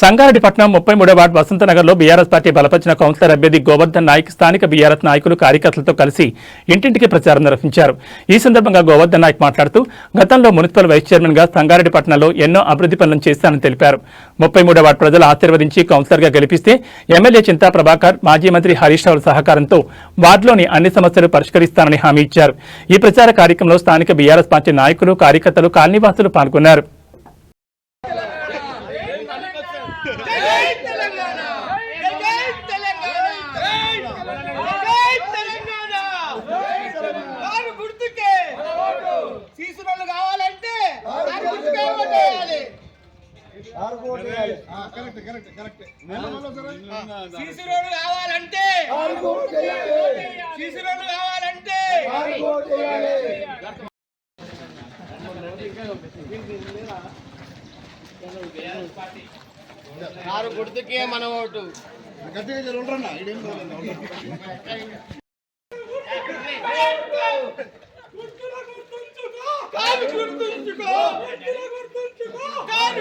సంగారెడ్డిపట్నం ముప్పై మూడో వార్డు వసంతనగర్లో బీఆర్ఎస్ పార్టీ బలపరిచిన కౌన్సిలర్ అభ్యర్థి గోవర్ధన్ నాయక్ స్థానిక బీఆర్ఎస్ నాయకులు కార్యకర్తలతో కలిసి ఇంటింటికి ప్రచారం నిర్వహించారు. ఈ సందర్భంగా గోవర్ధన్ నాయక్ మాట్లాడుతూ గతంలో మున్సిపల్ వైస్ చైర్మన్గా సంగారెడ్డిపట్నంలో ఎన్నో అభివృద్ధి పనులను చేశానని తెలిపారు. ముప్పై మూడో వార్డు ప్రజలు ఆశీర్వదించి కౌన్సిలర్గా గెలిపిస్తే ఎమ్మెల్యే చింతా ప్రభాకర్ మాజీ మంత్రి హరీష్ రావుల సహకారంతో వార్డులోని అన్ని సమస్యలు పరిష్కరిస్తానని హామీ ఇచ్చారు. ఈ ప్రచార కార్యక్రమంలో స్థానిక బీఆర్ఎస్ పార్టీ నాయకులు కార్యకర్తలు కాలనీవాసులు పాల్గొన్నారు. సీసురోళ్ళు కావాలంటే సీసురోళ్ళు కావాలంటే కారు గుర్తుకే మన ఓటు. కారు గుర్తుంచుకో. కారు గుర్తుంచుకో.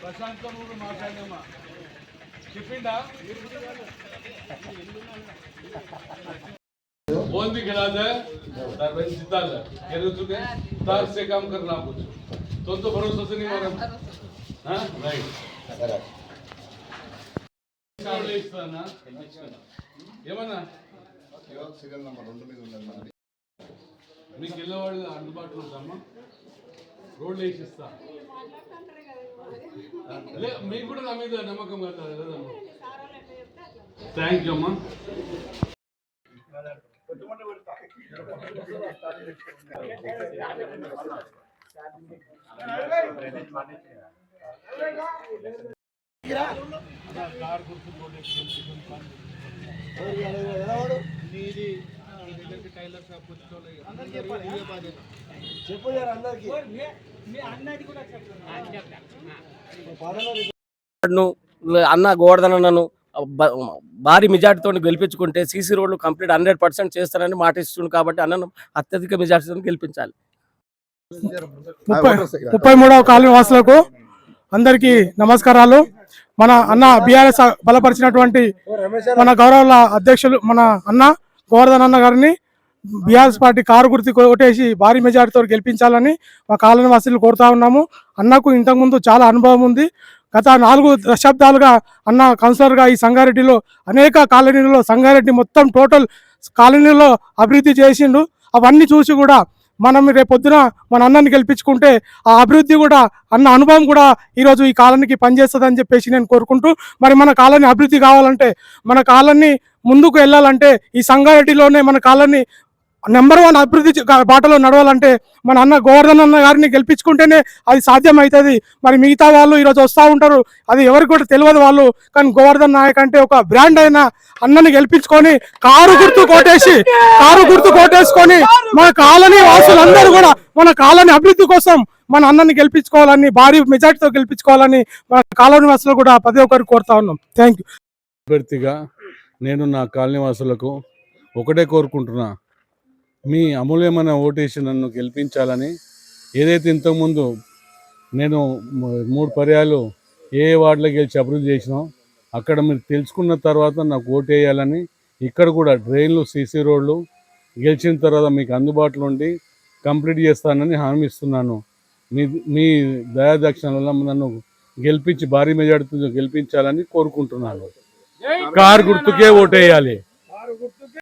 ప్రశాంత్ కూడా మాట్లాడమ్మా చెప్పిండా फोन भी खिला दे तार भाई सीधा ले कह रहे चुके तार से काम करना कुछ तो तो भरोसा से नहीं मारा हाँ राइट కావాలి ఇస్తానా ఏమన్నా మీకు వెళ్ళేవాళ్ళు అందుబాటులో ఉందమ్మా రోడ్లు వేసి ఇస్తా లే మీకు కూడా నా మీద నమ్మకం కదా థ్యాంక్ యూ అమ్మా. ను అన్న గోవర్ధన్ అన్నను బ- భారీ మెజార్టీతో గెలిపించుకుంటే సీసీ రోడ్లు కంప్లీట్ హండ్రెడ్ పర్సెంట్ చేస్తానని మాట ఇస్తుంది కాబట్టి అన్నను అత్యధిక మెజార్టీతో గెలిపించాలి. ముప్పై ముప్పై మూడవ కాలనీ వాసులకు అందరికీ నమస్కారాలు. మన అన్న బీఆర్ఎస్ బలపరిచినటువంటి మన గౌరవ అధ్యక్షులు మన అన్న గోవర్ధన్ అన్న గారిని బీఆర్ఎస్ పార్టీ కారు గుర్తు కొట్టేసి భారీ మెజార్టీతో గెలిపించాలని మా కాలనీ వాసులు కోరుతా ఉన్నాము. అన్నకు ఇంతకుముందు చాలా అనుభవం ఉంది. గత నాలుగు దశాబ్దాలుగా అన్న కౌన్సిలర్గా ఈ సంగారెడ్డిలో అనేక కాలనీలలో సంగారెడ్డి మొత్తం టోటల్ కాలనీలో అభివృద్ధి చేసిండు. అవన్నీ చూసి కూడా మనం రేపొద్దున మన అన్నని గెలిపించుకుంటే ఆ అభివృద్ధి కూడా అన్న అనుభవం కూడా ఈరోజు ఈ కాలనీకి పనిచేస్తుందని చెప్పేసి నేను కోరుకుంటూ మరి మన కాలనీ అభివృద్ధి కావాలంటే మన కాలనీ ముందుకు వెళ్ళాలంటే ఈ సంగారెడ్డిలోనే మన కాలనీ నెంబర్ వన్ అభివృద్ధి బాటలో నడవాలంటే మన అన్న గోవర్ధన్ అన్న గారిని గెలిపించుకుంటేనే అది సాధ్యం అవుతుంది మరి మిగతా వాళ్ళు ఈరోజు వస్తూ ఉంటారు. అది ఎవరికి కూడా తెలియదు వాళ్ళు. కానీ గోవర్ధన్ నాయక్ అంటే ఒక బ్రాండ్ అయిన అన్నని గెలిపించుకొని కారు గుర్తు కొట్టేసి కారు గుర్తు కొట్టేసుకొని మన కాలనీ వాసులందరూ కూడా మన కాలనీ అభివృద్ధి కోసం మన అన్నని గెలిపించుకోవాలని భారీ మెజార్టీతో గెలిపించుకోవాలని మన కాలనీ వాసులు కూడా పదే ఒకరు కోరుతా ఉన్నాం. థ్యాంక్ యూ నేను నా కాలనీవాసులకు ఒకటే కోరుకుంటున్నా మీ అమూల్యమైన ఓటేసి నన్ను గెలిపించాలని ఏదైతే ఇంతకుముందు నేను మూడు పర్యాలు ఏ వార్డులో గెలిచి అభివృద్ధి చేసినాం అక్కడ మీరు తెలుసుకున్న తర్వాత నాకు ఓటు వేయాలని ఇక్కడ కూడా డ్రైన్లు సీసీ రోడ్లు గెలిచిన తర్వాత మీకు అందుబాటులో ఉండి కంప్లీట్ చేస్తానని హామీ ఇస్తున్నాను. మీ మీ దయాదక్షిణ వల్ల నన్ను గెలిపించి భారీ మెజార్టీతో గెలిపించాలని కోరుకుంటున్నాను. కారు గుర్తుకే ఓటేయాలి.